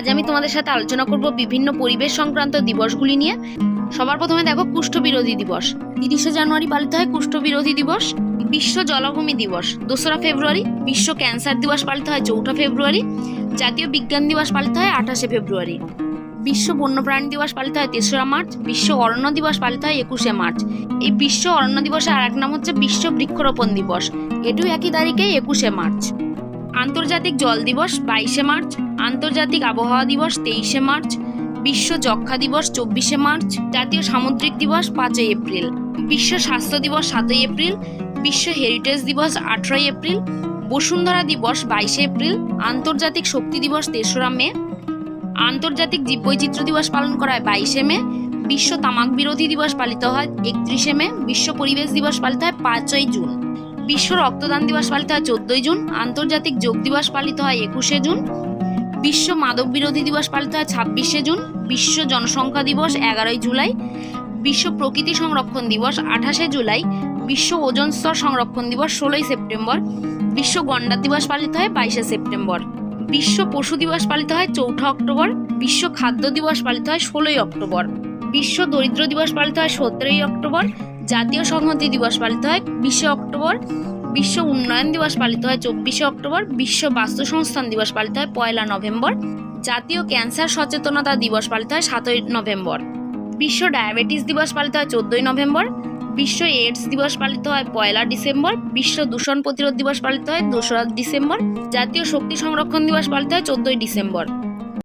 আজ আমি তোমাদের সাথে আলোচনা করব বিভিন্ন পরিবেশ সংক্রান্ত দিবসগুলি নিয়ে। সবার প্রথমে দেখো কুষ্ঠ বিরোধী দিবস। তিরিশে জানুয়ারি পালিত হয় কুষ্ঠ বিরোধী দিবস। বিশ্ব জলাভূমি দিবস, দোসরা ফেব্রুয়ারি। বিশ্ব ক্যান্সার দিবস পালিত হয় চৌঠা ফেব্রুয়ারি। জাতীয় বিজ্ঞান দিবস পালিত হয় আঠাশে ফেব্রুয়ারি। বিশ্ব বন্যপ্রাণী দিবস পালিত হয় তেসরা মার্চ। বিশ্ব অরণ্য দিবস পালিত হয় একুশে মার্চ। এই বিশ্ব অরণ্য দিবসের আর এক নাম হচ্ছে বিশ্ব বৃক্ষরোপণ দিবস। এটিও একই তারিখে একুশে মার্চ। আন্তর্জাতিক জল দিবস বাইশে মার্চ, আন্তর্জাতিক আবহাওয়া দিবস তেইশে মার্চ, বিশ্ব যক্ষা দিবস চব্বিশে মার্চ, জাতীয় সামুদ্রিক দিবস পাঁচই এপ্রিল, বিশ্ব স্বাস্থ্য দিবস সাতই এপ্রিল, বিশ্ব হেরিটেজ দিবস আঠারোই এপ্রিল, বসুন্ধরা দিবস বাইশে এপ্রিল, আন্তর্জাতিক শক্তি দিবস তেসরা মে, আন্তর্জাতিক জীববৈচিত্র্য দিবস পালন করা হয় বাইশে মে, বিশ্ব তামাক বিরোধী দিবস পালিত হয় একত্রিশে মে, বিশ্ব পরিবেশ দিবস পালিত হয় পাঁচই জুন। বিশ্ব রক্তদান দিবস পালিত হয় চোদ্দই জুন, আন্তর্জাতিক যোগ দিবস পালিত হয় একুশে জুন, বিশ্ব মাদক বিরোধী দিবস পালিত হয় ছাব্বিশে জুন, বিশ্ব জনসংখ্যা দিবস এগারোই জুলাই, বিশ্ব প্রকৃতি সংরক্ষণ দিবস আঠাশে জুলাই, বিশ্ব ওজন স্তর সংরক্ষণ দিবস ষোলোই সেপ্টেম্বর, বিশ্ব গন্ডার দিবস পালিত হয় বাইশে সেপ্টেম্বর, বিশ্ব পশু দিবস পালিত হয় চৌঠা অক্টোবর, বিশ্ব খাদ্য দিবস পালিত হয় ষোলোই অক্টোবর, বিশ্ব দরিদ্র দিবস পালিত হয় সতেরোই অক্টোবর জাতীয় সংহতি দিবস পালিত হয় বিশে অক্টোবর, বিশ্ব উন্নয়ন দিবস পালিত হয় চব্বিশে অক্টোবর, বিশ্ব বাস্তু সংস্থান দিবস পালিত হয় পয়লা নভেম্বর, জাতীয় ক্যান্সার সচেতনতা দিবস পালিত হয় সাতই নভেম্বর, বিশ্ব ডায়াবেটিস দিবস পালিত হয় চোদ্দই নভেম্বর, বিশ্ব এইডস দিবস পালিত হয় পয়লা ডিসেম্বর, বিশ্ব দূষণ প্রতিরোধ দিবস পালিত হয় দোসরা ডিসেম্বর, জাতীয় শক্তি সংরক্ষণ দিবস পালিত হয় চোদ্দই ডিসেম্বর।